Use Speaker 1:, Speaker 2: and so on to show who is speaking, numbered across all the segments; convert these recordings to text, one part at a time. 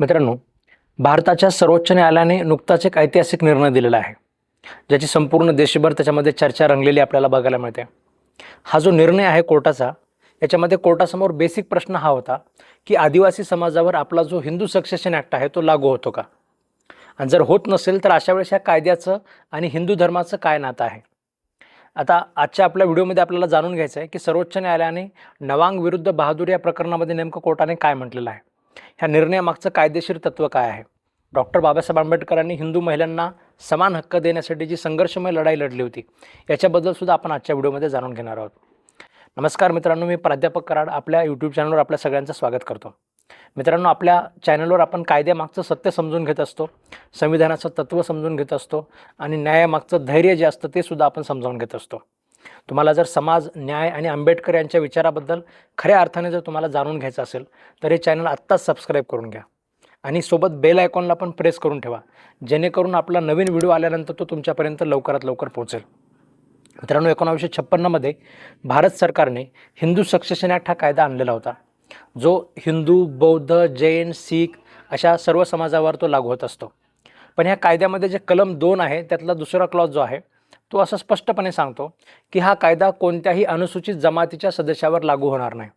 Speaker 1: मित्रांनो भारताच्या सर्वोच्च न्यायालयाने नुकताच एक ऐतिहासिक निर्णय दिलेला आहे ज्याची संपूर्ण देशभर त्याच्यामध्ये चर्चा रंगलेली आपल्याला बघायला मिळते. हा जो निर्णय आहे कोर्टाचा याच्यामध्ये कोर्टासमोर बेसिक प्रश्न हा होता की आदिवासी समाजावर आपला जो हिंदू सक्सेशन ॲक्ट आहे तो लागू होतो का? आणि जर होत नसेल तर अशा वेळेस या कायद्याचं आणि हिंदू धर्माचं काय नातं आहे? आता आजच्या आपल्या व्हिडिओमध्ये आपल्याला जाणून घ्यायचं आहे की सर्वोच्च न्यायालयाने नवांग विरुद्ध बहादूर या प्रकरणामध्ये नेमकं कोर्टाने काय म्हटलेलं आहे? ह्या निर्णयामागचं कायदेशीर तत्त्व काय आहे? डॉक्टर बाबासाहेब आंबेडकरांनी हिंदू महिलांना समान हक्क देण्यासाठी जी संघर्षमय लढाई लढली होती याच्याबद्दल सुद्धा आपण आजच्या व्हिडिओमध्ये जाणून घेणार आहोत. नमस्कार मित्रांनो मी प्राध्यापक कराड आपल्या यूट्यूब चॅनलवर आपल्या सगळ्यांचं स्वागत करतो. मित्रांनो आपल्या चॅनलवर आपण कायद्यामागचं सत्य समजून घेत असतो संविधानाचं तत्त्व समजून घेत असतो आणि न्यायामागचं धैर्य जे असतं ते सुद्धा आपण समजावून घेत असतो. तुम्हाला जर समाज न्याय आणि आंबेडकर यांच्या विचाराबद्दल खऱ्या अर्थाने जर तुम्हाला जाणून घ्यायचं असेल तर हे चॅनल आत्ताच सबस्क्राईब करून घ्या. आणि सोबत बेल आयकॉनला पण प्रेस करून ठेवा जेणेकरून आपला नवीन व्हिडिओ आल्यानंतर तो तुमच्यापर्यंत लवकरात लवकर पोहोचेल. मित्रांनो एकोणावीसशे छप्पन्नमध्ये भारत सरकारने हिंदू सक्सेशन ॲक्ट हा कायदा आणलेला होता. जो हिंदू बौद्ध जैन शीख अशा सर्व समाजावर तो लागू होत असतो. पण ह्या कायद्यामध्ये जे कलम दोन आहे त्यातला दुसरा क्लॉज जो आहे तो असं स्पष्टपणे सांगतो की हा कायदा कोणत्याही अनुसूचित जमातीच्या सदस्यावर लागू होणार नाही.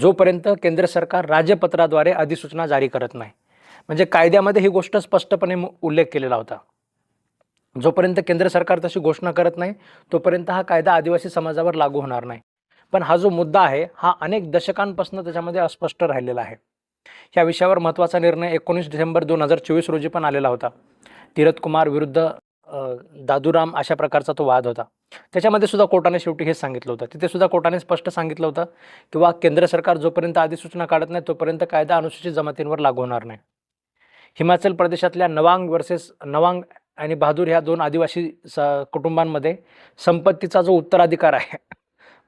Speaker 1: जोपर्यंत केंद्र सरकार राजपत्राद्वारे अधिसूचना जारी करत नाही. म्हणजे कायद्यामध्ये ही गोष्ट स्पष्टपणे उल्लेख केलेला होता. जोपर्यंत केंद्र सरकार तशी घोषणा करत नाही तोपर्यंत हा कायदा आदिवासी समाजावर लागू होणार नाही. पण हा जो मुद्दा आहे हा अनेक दशकांपासून त्याच्यामध्ये अस्पष्ट राहिलेला आहे. या विषयावर महत्त्वाचा निर्णय एकोणीस डिसेंबर दोन हजार चोवीस रोजी पण आलेला होता. तीरथ कुमार विरुद्ध दादूराम अशा प्रकारचा तो वाद होता. त्याच्यामध्ये सुद्धा कोर्टाने शेवटी हेच सांगितलं होतं. तिथे सुद्धा कोर्टाने स्पष्ट सांगितलं होतं किंवा केंद्र सरकार जोपर्यंत अधिसूचना काढत नाही तोपर्यंत कायदा अनुसूचित जमातींवर लागू होणार नाही. हिमाचल प्रदेशातल्या नवांग वर्सेस नवांग आणि बहादूर ह्या दोन आदिवासी स कुटुंबांमध्ये संपत्तीचा जो उत्तराधिकार आहे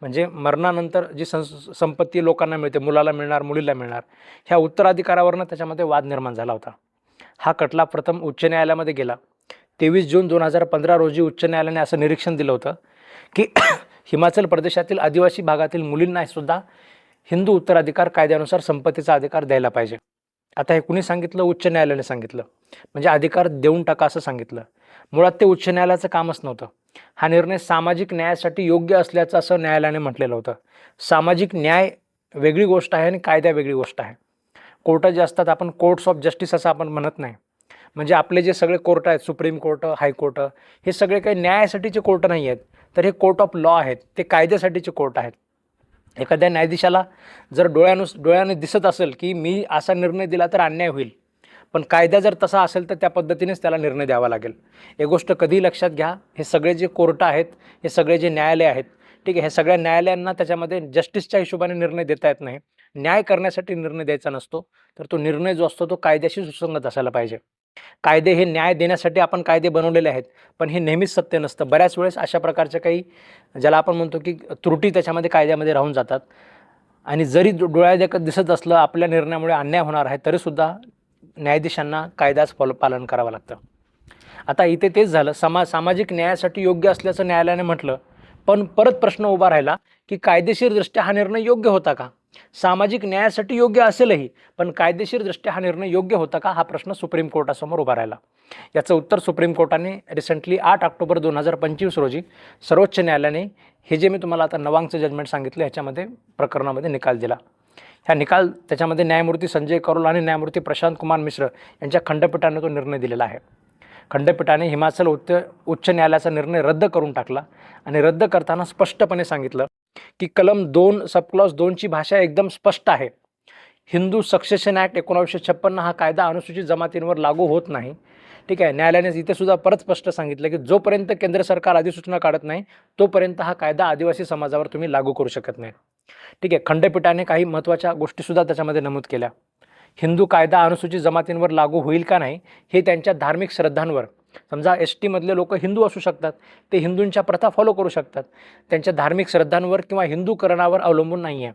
Speaker 1: म्हणजे मरणानंतर जी सं संपत्ती लोकांना मिळते मुलाला मिळणार मुलीला मिळणार ह्या उत्तराधिकारावरनं त्याच्यामध्ये वाद निर्माण झाला होता. हा खटला प्रथम उच्च न्यायालयामध्ये गेला. तेवीस जून दोन हजार पंधरा रोजी उच्च न्यायालयाने असं निरीक्षण दिलं होतं की हिमाचल प्रदेशातील आदिवासी भागातील मुलींना सुद्धा हिंदू उत्तराधिकार कायद्यानुसार संपत्तीचा अधिकार द्यायला पाहिजे. आता हे कुणी सांगितलं? उच्च न्यायालयाने सांगितलं. म्हणजे अधिकार देऊन टाका असं सांगितलं. मुळात ते उच्च न्यायालयाचं कामच नव्हतं. हा निर्णय सामाजिक न्यायासाठी योग्य असल्याचं असं न्यायालयाने म्हटलेलं होतं. सामाजिक न्याय वेगळी गोष्ट आहे आणि कायदा वेगळी गोष्ट आहे. कोर्ट जे असतात आपण कोर्ट्स ऑफ जस्टिस असं आपण म्हणत नाही. म्हणजे आपले जे सगळे कोर्ट आहेत सुप्रीम कोर्ट हायकोर्ट हे सगळे काही न्यायासाठीचे कोर्ट नाही आहेत. तर हे कोर्ट ऑफ लॉ आहेत. ते कायद्यासाठीचे कोर्ट आहेत. एखाद्या न्यायाधीशाला जर डोळ्यानुस डोळ्याने दिसत असेल की मी असा निर्णय दिला तर अन्याय होईल. पण कायदा जर तसा असेल तर त्या पद्धतीनेच त्याला निर्णय द्यावा लागेल. एक गोष्ट कधी लक्षात घ्या हे सगळे जे कोर्ट आहेत हे सगळे जे न्यायालय आहेत ठीक आहे हे सगळ्या न्यायालयांना त्याच्यामध्ये जस्टिसच्या हिशोबाने निर्णय देता येत नाही. न्याय करण्यासाठी निर्णय द्यायचा नसतो. तर तो निर्णय जो असतो तो कायद्याशी सुसंगत असायला पाहिजे. कायदे हे न्याय देण्यासाठी आपण कायदे बनवलेले आहेत पण हे नेहमीच सत्य नसतं. बऱ्याच वेळेस अशा प्रकारच्या काही ज्याला आपण म्हणतो की त्रुटी त्याच्यामध्ये कायद्यामध्ये राहून जातात. आणि जरी डोळ्या दिसत असलं आपल्या निर्णयामुळे अन्याय होणार आहे तरीसुद्धा न्यायाधीशांना कायद्याच फॉलो पालन करावं लागतं. आता इथे तेच झालं. समा सामाजिक न्यायासाठी योग्य असल्याचं न्यायालयाने म्हटलं पण परत प्रश्न उभा राहिला की कायदेशीरदृष्ट्या हा निर्णय योग्य होता का? सामाजिक न्यायासाठी योग्य असेलही पण कायदेशीरदृष्ट्या हा निर्णय योग्य होता का हा प्रश्न सुप्रीम कोर्टासमोर उभा राहिला. याचं उत्तर सुप्रीम कोर्टाने रिसेंटली आठ ऑक्टोबर दोन हजार पंचवीस रोजी सर्वोच्च न्यायालयाने हे जे मी तुम्हाला आता नवांगचं जजमेंट सांगितलं ह्याच्यामध्ये प्रकरणामध्ये निकाल दिला. ह्या निकाल त्याच्यामध्ये न्यायमूर्ती संजय करोल आणि न्यायमूर्ती प्रशांत कुमार मिश्र यांच्या खंडपीठाने तो निर्णय दिलेला आहे. खंडपीठाने हिमाचल उच्च उच्च न्यायालयाचा निर्णय रद्द करून टाकला आणि रद्द करताना स्पष्टपणे सांगितलं की कलम दोन सबक्लॉज दोनची भाषा एकदम स्पष्ट आहे. हिंदू सक्सेशन ॲक्ट एकोणावीसशे छप्पन्न हा कायदा अनुसूचित जमातींवर लागू होत नाही. ठीक आहे न्यायालयाने इथे सुद्धा परत स्पष्ट सांगितलं की जोपर्यंत केंद्र सरकार अधिसूचना काढत नाही तोपर्यंत हा कायदा आदिवासी समाजावर तुम्ही लागू करू शकत नाही. ठीक आहे खंडपीठाने काही महत्त्वाच्या गोष्टीसुद्धा त्याच्यामध्ये नमूद केल्या. हिंदू कायदा अनुसूचित जमातींवर लागू होईल का नाही हे त्यांच्या धार्मिक श्रद्धांवर. समजा एस टीमधले लोक हिंदू असू शकतात ते हिंदूंच्या प्रथा फॉलो करू शकतात. त्यांच्या धार्मिक श्रद्धांवर किंवा हिंदूकरणावर अवलंबून नाही आहे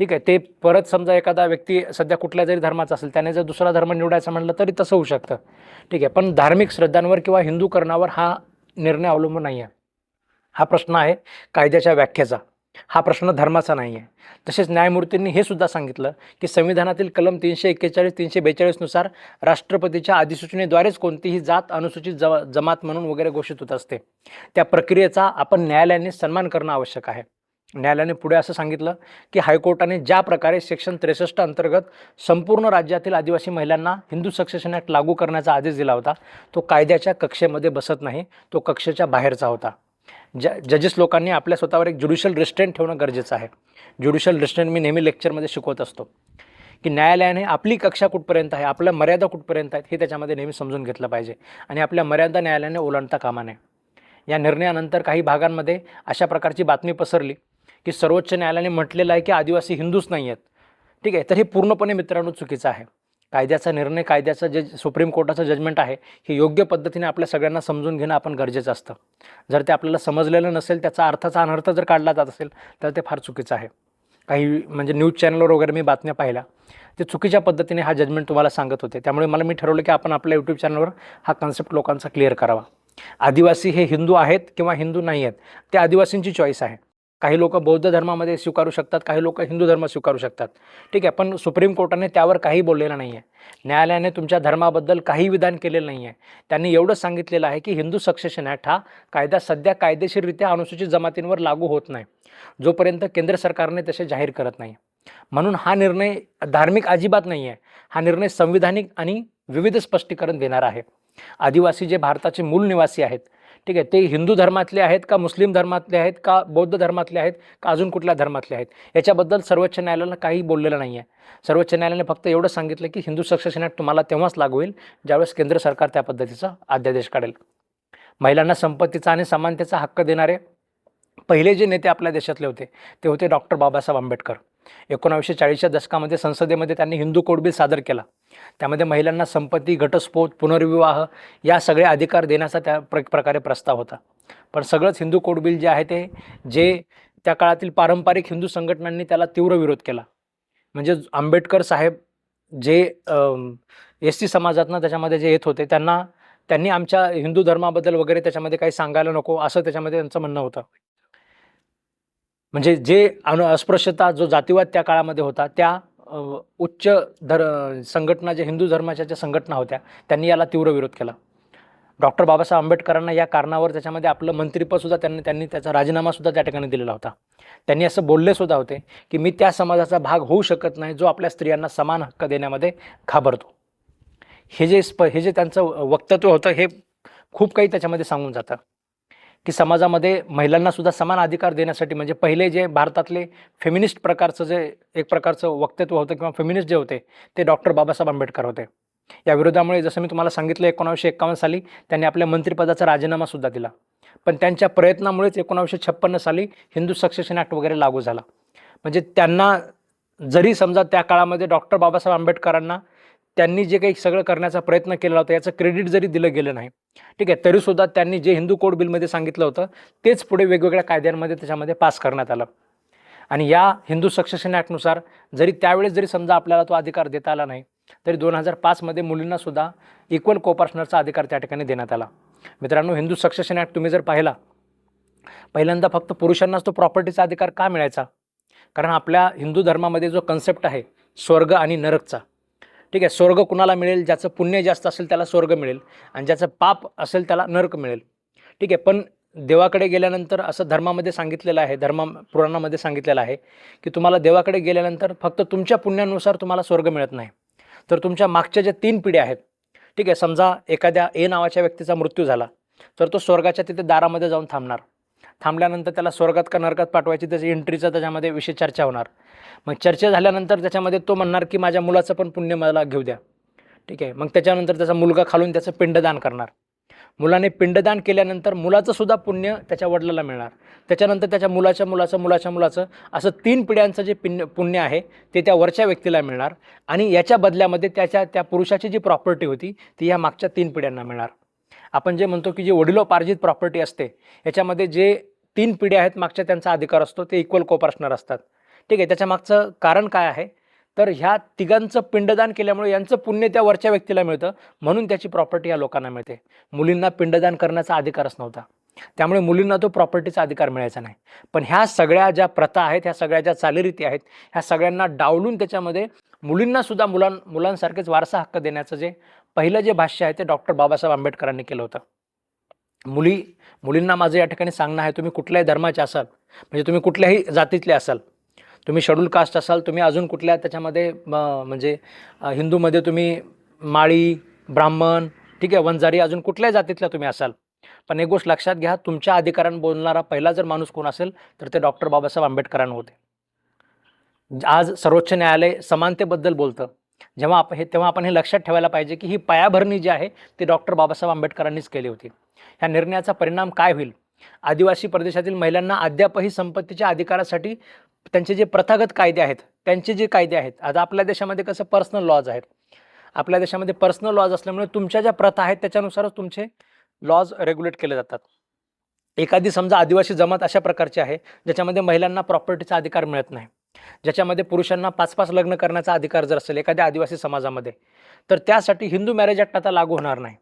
Speaker 1: ठीक आहे ते परत समजा एखादा व्यक्ती सध्या कुठल्या जरी धर्माचा असेल त्याने जर दुसरा धर्म निवडायचा म्हटलं तरी तसं होऊ शकतं. ठीक आहे पण धार्मिक श्रद्धांवर किंवा हिंदूकरणावर हा निर्णय अवलंबून नाही आहे हा प्रश्न आहे कायद्याच्या व्याख्येचा. हा प्रश्न धर्माचा नाही आहे तसेच न्यायमूर्तींनी हे सुद्धा सांगितलं की संविधानातील कलम तीनशे एक्केचाळीस तीनशे बेचाळीसनुसार राष्ट्रपतीच्या अधिसूचनेद्वारेच कोणतीही जात अनुसूचित जमा जमात म्हणून वगैरे घोषित होत असते. त्या प्रक्रियेचा आपण न्यायालयाने सन्मान करणं आवश्यक आहे. न्यायालयाने पुढे असं सांगितलं की हायकोर्टाने ज्या प्रकारे सेक्शन त्रेसष्ट अंतर्गत संपूर्ण राज्यातील आदिवासी महिलांना हिंदू सक्सेशन ॲक्ट लागू करण्याचा आदेश दिला होता तो कायद्याच्या कक्षेमध्ये बसत नाही तो कक्षेच्या बाहेरचा होता. ज जजेस लोकांनी आपल्या स्वतःवर एक ज्युडिशियल रिस्ट्रेंट ठेवणं गरजेचं आहे. ज्युडिशियल रिस्ट्रेंट मी नेहमी लेक्चरमध्ये शिकवत असतो. की न्यायालयाने आपली कक्षा कुठपर्यंत आहे आपल्या मर्यादा कुठपर्यंत आहेत हे त्याच्यामध्ये नेहमी समजून घेतलं पाहिजे. आणि आपल्या मर्यादा न्यायालयाने ओलांडता कामा नये. या निर्णयानंतर काही भागांमध्ये अशा प्रकारची बातमी पसरली की सर्वोच्च न्यायालयाने म्हटलेलं आहे की आदिवासी हिंदूच नाही आहेत ठीक आहे तर हे पूर्णपणे मित्रांनो चुकीचं आहे. कायद्याचा निर्णय कायद्याचं जे सुप्रीम कोर्टाचं जजमेंट आहे हे योग्य पद्धतीने आपल्या सगळ्यांना समजून घेणं आपण गरजेचं असतं. जर ते आपल्याला समजलेलं नसेल त्याचा अर्थाचा अनर्थ जर काढला जात असेल तर ते फार चुकीचं आहे. काही म्हणजे न्यूज चॅनलवर वगैरे मी बातम्या पाहिल्या ते चुकीच्या पद्धतीने हा जजमेंट तुम्हाला सांगत होते. त्यामुळे मला मी ठरवलं की आपण आपल्या यूट्यूब चॅनलवर हा कन्सेप्ट लोकांचा क्लिअर करावा. आदिवासी हे हिंदू आहेत किंवा हिंदू नाही आहेत ते आदिवासींची चॉईस आहे. काही लोक बौद्ध धर्मामध्ये स्वीकारू शकतात काही लोक हिंदू धर्म स्वीकारू शकतात. ठीक आहे पण सुप्रीम कोर्टाने त्यावर काही बोललेलं नाही आहे न्यायालयाने तुमच्या धर्माबद्दल काही विधान केलेलं नाही आहे त्यांनी एवढंच सांगितलेलं आहे की हिंदू सक्सेशन ॲक्ट हा कायदा सध्या कायदेशीररित्या अनुसूचित जमातींवर लागू होत नाही. जोपर्यंत केंद्र सरकारने तसे जाहीर करत नाही. म्हणून हा निर्णय धार्मिक अजिबात नाही आहे हा निर्णय संविधानिक आणि विविध स्पष्टीकरण देणार आहे. आदिवासी जे भारताचे मूल निवासी आहेत ठीक आहे ते हिंदू धर्मातले आहेत का मुस्लिम धर्मातले आहेत का बौद्ध धर्मातले आहेत का अजून कुठल्या धर्मातले आहेत? याच्याबद्दल सर्वोच्च न्यायालयानं काही बोललेलं नाही आहे सर्वोच्च न्यायालयाने फक्त एवढं सांगितलं की हिंदू सक्सेशन ॲक्ट तुम्हाला तेव्हाच लागू होईल ज्यावेळेस केंद्र सरकार त्या पद्धतीचा अध्यादेश काढेल. महिलांना संपत्तीचा आणि समानतेचा हक्क देणारे पहिले जे नेते आपल्या देशातले होते ते होते डॉक्टर बाबासाहेब आंबेडकर. एकोणावीसशे चाळीसच्या दशकामध्ये संसदेमध्ये त्यांनी हिंदू कोड बिल सादर केला. त्यामध्ये महिलांना संपत्ती घटस्फोट पुनर्विवाह या सगळे अधिकार देण्याचा त्या प्र प्रकारे प्रस्ताव होता. पण सगळंच हिंदू कोड बिल जे आहे ते जे त्या काळातील पारंपरिक हिंदू संघटनांनी त्याला तीव्र विरोध केला. म्हणजे आंबेडकर साहेब जे एस टी समाजातनं त्याच्यामध्ये जे येत होते त्यांना त्यांनी आमच्या हिंदू धर्माबद्दल वगैरे त्याच्यामध्ये काही सांगायला नको असं त्याच्यामध्ये त्यांचं म्हणणं होतं. म्हणजे जे अनु अस्पृश्यता जो जातीवाद त्या काळामध्ये होता त्या उच्च धर संघटना ज्या हिंदू धर्माच्या ज्या संघटना होत्या त्यांनी याला तीव्र विरोध केला. डॉक्टर बाबासाहेब आंबेडकरांना या कारणावर त्याच्यामध्ये आपलं मंत्रिपदसुद्धा त्यांनी त्यांनी त्याचा राजीनामासुद्धा त्या ठिकाणी दिलेला होता. त्यांनी असं बोललेसुद्धा होते की मी त्या समाजाचा भाग होऊ शकत नाही जो आपल्या स्त्रियांना समान हक्क देण्यामध्ये घाबरतो. हे जे स्प हे जे त्यांचं वक्तव्य होतं हे खूप काही त्याच्यामध्ये सांगून जातं. की समाजामध्ये महिलांना सुद्धा समान अधिकार देण्यासाठी म्हणजे पहिले जे भारतातले फेमिनिस्ट प्रकारचं जे एक प्रकारचं वक्तव्य होतं किंवा फेमिनिस्ट जे होते ते डॉक्टर बाबासाहेब आंबेडकर होते. या विरोधामुळे जसं मी तुम्हाला सांगितलं एकोणावीसशे एकावन्न साली त्यांनी आपल्या मंत्रिपदाचा राजीनामासुद्धा दिला. पण त्यांच्या प्रयत्नामुळेच एकोणावीसशे छप्पन्न साली हिंदू सक्सेशन ॲक्ट वगैरे लागू झाला. म्हणजे त्यांना जरी समजा त्या काळामध्ये डॉक्टर बाबासाहेब आंबेडकरांना त्यांनी जे काही सगळं करण्याचा प्रयत्न केला होता याचं क्रेडिट जरी दिलं गेलं नाही ठीक आहे तरीसुद्धा त्यांनी जे हिंदू कोड बिलमध्ये सांगितलं होतं तेच पुढे वेगवेगळ्या कायद्यांमध्ये त्याच्यामध्ये पास करण्यात आलं. आणि या हिंदू सक्सेशन ॲक्टनुसार जरी त्यावेळेस जरी समजा आपल्याला तो अधिकार देता आला नाही तरी दोन हजार पाचमध्ये मुलींनासुद्धा इक्वल कोपार्शनरचा अधिकार त्या ठिकाणी देण्यात आला. मित्रांनो हिंदू सक्सेशन ॲक्ट तुम्ही जर पाहिला पहिल्यांदा फक्त पुरुषांनाच तो प्रॉपर्टीचा अधिकार का मिळायचा? कारण आपल्या हिंदू धर्मामध्ये जो कन्सेप्ट आहे स्वर्ग आणि नरकचा. ठीक आहे स्वर्ग कुणाला मिळेल? ज्याचं पुण्य जास्त असेल त्याला स्वर्ग मिळेल आणि ज्याचं पाप असेल त्याला नरक मिळेल. ठीक आहे पण देवाकडे गेल्यानंतर असं धर्मामध्ये सांगितलेलं आहे धर्मा पुराणामध्ये सांगितलेलं आहे की तुम्हाला देवाकडे गेल्यानंतर फक्त तुमच्या पुण्यानुसार तुम्हाला स्वर्ग मिळत नाही. तर तुमच्या मागच्या ज्या तीन पिढ्या आहेत ठीक आहे समजा एखाद्या ए नावाच्या व्यक्तीचा मृत्यू झाला तर तो स्वर्गाच्या तिथे दारामध्ये जाऊन थांबणार. थांबल्यानंतर त्याला स्वर्गात का नरकात पाठवायची त्याची एंट्रीचा त्याच्यामध्ये विषय चर्चा होणार. मग चर्चा झाल्यानंतर त्याच्यामध्ये तो म्हणणार की माझ्या मुलाचं पण पुण्य मला घेऊ द्या. ठीक आहे? मग त्याच्यानंतर त्याचा मुलगा खालून त्याचं पिंडदान करणार. मुलाने पिंडदान केल्यानंतर मुलाचं सुद्धा पुण्य त्याच्या वडिलाला मिळणार. त्याच्यानंतर त्याच्या मुलाच्या मुलाचं मुलाच्या मुलाचं असं तीन पिढ्यांचं जे पिण्य पुण्य आहे ते त्या वरच्या व्यक्तीला मिळणार. आणि याच्या बदल्यामध्ये त्याच्या त्या पुरुषाची जी प्रॉपर्टी होती ती या मागच्या तीन पिढ्यांना मिळणार. आपण जे म्हणतो की जे वडिलोपार्जित प्रॉपर्टी असते याच्यामध्ये जे तीन पिढ्या आहेत मागच्या त्यांचा अधिकार असतो ते इक्वल कोऑपरेशनर असतात. ठीक आहे त्याच्या मागचं कारण काय आहे? तर ह्या तिघांचं पिंडदान केल्यामुळे यांचं पुण्य त्या वरच्या व्यक्तीला मिळतं म्हणून त्याची प्रॉपर्टी या लोकांना मिळते. मुलींना पिंडदान करण्याचा अधिकारच नव्हता. त्यामुळे मुलींना तो प्रॉपर्टीचा अधिकार मिळायचा नाही. पण ह्या सगळ्या ज्या प्रथा आहेत ह्या सगळ्या ज्या चालीरीती आहेत ह्या सगळ्यांना डावलून त्याच्यामध्ये मुलींना सुद्धा मुलां मुलांसारखेच वारसा हक्क देण्याचं जे पहिलं जे भाष्य आहे ते डॉक्टर बाबासाहेब आंबेडकरांनी केलं होतं. मुली मुलींना माझं या ठिकाणी सांगणं आहे तुम्ही कुठल्याही धर्माचे असाल म्हणजे तुम्ही कुठल्याही जातीतले असाल तुम्ही शेड्यूल कास्ट असाल तुम्ही अजून कुठल्या त्याच्यामध्ये म्हणजे हिंदूमध्ये तुम्ही माळी ब्राह्मण ठीक आहे वंजारी अजून कुठल्याही जातीतल्या तुम्ही असाल पण एक गोष्ट लक्षात घ्या तुमच्या अधिकारांना बोलणारा पहिला जर माणूस कोण असेल तर ते डॉक्टर बाबासाहेब आंबेडकरांना होते आज सर्वोच्च न्यायालय समानतेबद्दल बोलतं. जेव्हा आपण हे तेव्हा आपण हे लक्षात ठेवायला पाहिजे की ही पायाभरणी जी आहे ती डॉक्टर बाबासाहेब आंबेडकरांनीच केली होती. ह्या निर्णयाचा परिणाम काय होईल? आदिवासी प्रदेशातील महिलांना अद्यापही संपत्तीच्या अधिकारासाठी त्यांचे जे प्रथागत कायदे आहेत त्यांचे जे कायदे आहेत आता आपल्या देशामध्ये कसं पर्सनल लॉज आहेत. आपल्या देशामध्ये पर्सनल लॉज असल्यामुळे तुमच्या ज्या प्रथा आहेत त्याच्यानुसारच तुमचे लॉज रेग्युलेट केले जातात. एखादी समजा आदिवासी जमात अशा प्रकारची आहे ज्याच्यामध्ये महिलांना प्रॉपर्टीचा अधिकार मिळत नाही. ज्याच्यामध्ये पुरुषांना पाच पाच लग्न करण्याचा अधिकार जर असेल एखाद्या आदिवासी समाजामध्ये तर त्यासाठी हिंदू मॅरेज ॲक्ट आता लागू होणार नाही.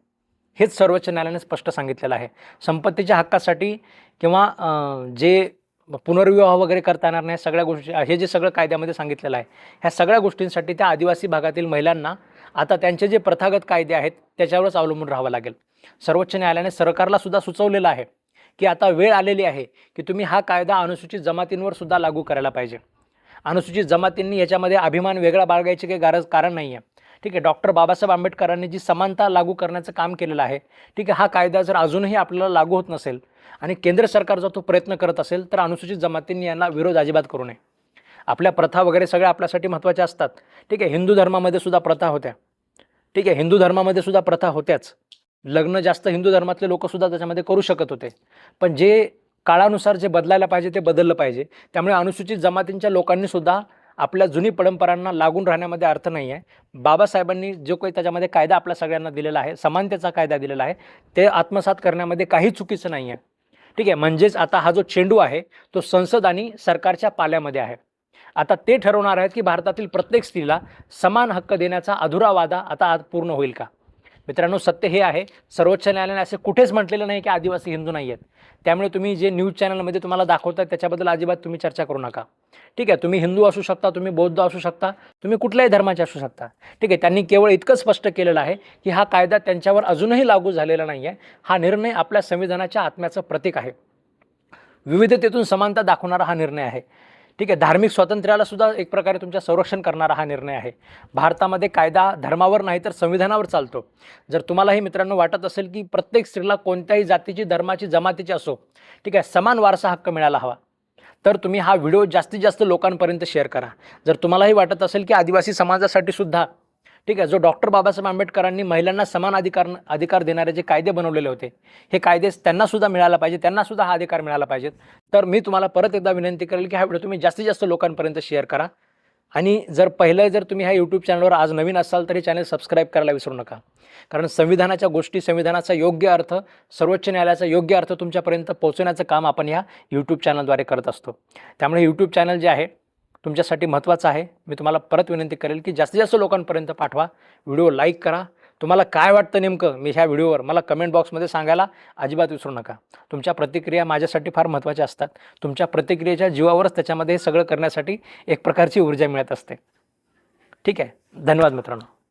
Speaker 1: हेच सर्वोच्च न्यायालयाने स्पष्ट सांगितलेलं आहे. संपत्तीच्या हक्कासाठी किंवा जे पुनर्विवाह वगैरे करता येणार नाही सगळ्या गोष्टी हे जे सगळं कायद्यामध्ये सांगितलेलं आहे ह्या सगळ्या गोष्टींसाठी त्या आदिवासी भागातील महिलांना आता त्यांचे जे प्रथागत कायदे आहेत त्याच्यावरच अवलंबून राहावं लागेल. सर्वोच्च न्यायालयाने सरकारला सुद्धा सुचवलेलं आहे की आता वेळ आलेली आहे की तुम्ही हा कायदा अनुसूचित जमातींवर सुद्धा लागू करायला पाहिजे. अनुसूचित जमातींनी याच्यामध्ये अभिमान वेगळा बाळगायची काही गरज कारण नाही आहे ठीक आहे डॉक्टर बाबासाहेब आंबेडकरांनी जी समानता लागू करण्याचं काम केलेलं आहे ठीक आहे हा कायदा जर अजूनही आपल्याला लागू होत नसेल आणि केंद्र सरकार जर तो प्रयत्न करत असेल तर अनुसूचित जमातींनी यांना विरोध अजिबात करू नये. आपल्या प्रथा वगैरे सगळ्या आपल्यासाठी महत्त्वाच्या असतात. ठीक आहे हिंदू धर्मामध्ये सुद्धा प्रथा होत्या. ठीक आहे हिंदू धर्मामध्ये सुद्धा प्रथा होत्याच. लग्न जास्त हिंदू धर्मातले लोकसुद्धा त्याच्यामध्ये करू शकत होते. पण जे काळानुसार जे बदलायला पाहिजे ते बदललं पाहिजे. त्यामुळे अनुसूचित जमातींच्या लोकांनी सुद्धा आपल्या जुनी परंपरांना लागून राहण्यामध्ये अर्थ नाही आहे. बाबासाहेबांनी जो काही त्याच्यामध्ये कायदा आपल्या सगळ्यांना दिलेला आहे समानतेचा कायदा दिलेला आहे ते आत्मसात करण्यामध्ये काही चुकीचं नाही आहे. ठीक आहे म्हणजेच आता हा जो चेंडू आहे तो संसद आणि सरकारच्या पाल्यामध्ये आहे. आता ते ठरवणार आहेत की भारतातील प्रत्येक स्त्रीला समान हक्क देण्याचा अधुरा वादा आता आज पूर्ण होईल का? मित्रांनो सत्य हे आहे. सर्वोच्च न्यायालयाने असे कुठेच म्हटलेलं नाही की आदिवासी हिंदू नाही आहेत. त्यामुळे तुम्ही जे न्यूज चॅनलमध्ये तुम्हाला दाखवतात त्याच्याबद्दल अजिबात तुम्ही चर्चा करू नका. ठीक आहे तुम्ही हिंदू असू शकता तुम्ही बौद्ध असू शकता तुम्ही कुठल्याही धर्माचे असू शकता. ठीक आहे त्यांनी केवळ इतकं स्पष्ट केलेलं आहे की हा कायदा त्यांच्यावर अजूनही लागू झालेला नाही आहे हा निर्णय आपल्या संविधानाच्या आत्म्याचं प्रतीक आहे. विविधतेतून समानता दाखवणारा हा निर्णय आहे. ठीक आहे धार्मिक स्वातंत्र्याला सुद्धा एक प्रकारे तुमच्या संरक्षण करणारा हा निर्णय आहे. भारतामध्ये कायदा धर्मावर नाही तर संविधानावर चालतो. जर तुम्हालाही मित्रांनो वाटत असेल की प्रत्येक स्त्रीला कोणत्याही जातीची धर्माची जमातीची असो ठीक आहे समान वारसा हक्क मिळाला हवा तर तुम्ही हा व्हिडिओ जास्तीत जास्त लोकांपर्यंत शेअर करा. जर तुम्हालाही वाटत असेल की आदिवासी समाजासाठी सुद्धा ठीक आहे जो डॉक्टर बाबासाहेब आंबेडकरांनी महिलांना समान अधिकार अधिकार देणारे जे कायदे बनवलेले होते हे कायदे त्यांनासुद्धा मिळाला पाहिजे त्यांनासुद्धा हा अधिकार मिळाला पाहिजेत. तर मी तुम्हाला परत एकदा विनंती करेल की हा व्हिडिओ तुम्ही जास्तीत जास्त लोकांपर्यंत शेअर करा. आणि जर पहिलं जर तुम्ही ह्या यूट्यूब चॅनलवर आज नवीन असाल तर हे चॅनल सबस्क्राईब करायला विसरू नका. कारण संविधानाच्या गोष्टी संविधानाचा योग्य अर्थ सर्वोच्च न्यायालयाचा योग्य अर्थ तुमच्यापर्यंत पोहोचवण्याचं काम आपण या यूट्यूब चॅनलद्वारे करत असतो. त्यामुळे यूट्यूब चॅनल जे आहे तुमच्यासाठी महत्त्वाचं आहे. मी तुम्हाला परत विनंती करेल की जास्तीत जास्त लोकांपर्यंत पाठवा. व्हिडिओ लाईक करा. तुम्हाला काय वाटतं नेमकं मी ह्या व्हिडिओवर मला कमेंट बॉक्समध्ये सांगायला अजिबात विसरू नका. तुमच्या प्रतिक्रिया माझ्यासाठी फार महत्त्वाच्या असतात. तुमच्या प्रतिक्रियेच्या जीवावरच त्याच्यामध्ये सगळं करण्यासाठी एक प्रकारची ऊर्जा मिळत असते. ठीक आहे. धन्यवाद मित्रांनो.